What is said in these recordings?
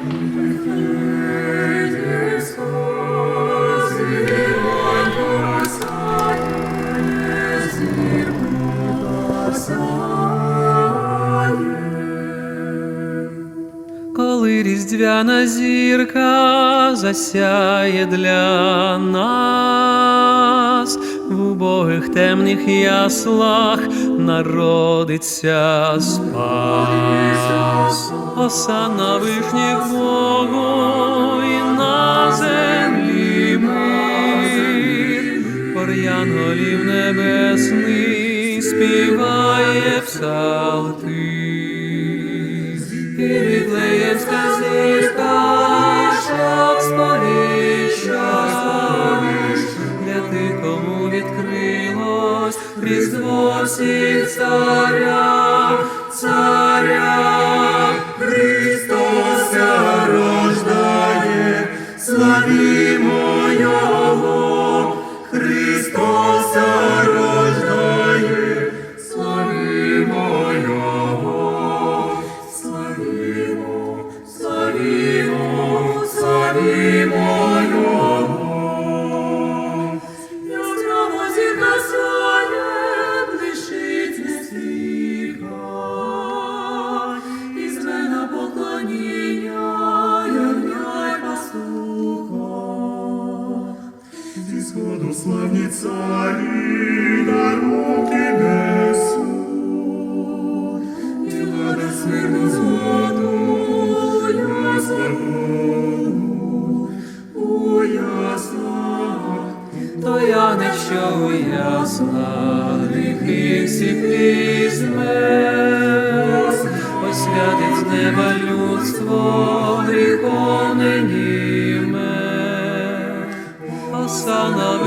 Коли різдвяна зірка засяє для нас, в убогих темних яслах народиться спас. Оса на вишніх Богу і на землі мир. Хор янголів небесний співає псалти. І вітлеємська всіх царя, царя Христося рождає, славімо Його, Христося рождає, славімо Його, славімо, славімо, сходу славні царі на руки несуть, І вода смирну згоду, ясла, у ясла, то я не що у ясла, гріхи всі візьме, освятить з неба людство, гріхом не німе. Оса на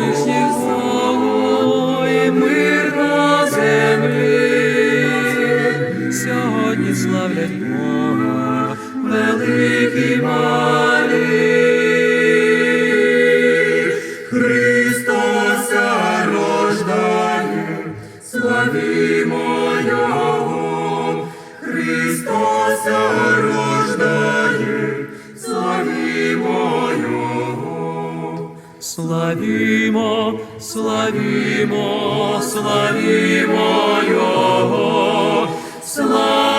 мир на землі. Сьогодні славлять Бога, великі малі. Христося рождає, славімо Його, Христося рождає, Славімо, славімо, славімо Його, славімо.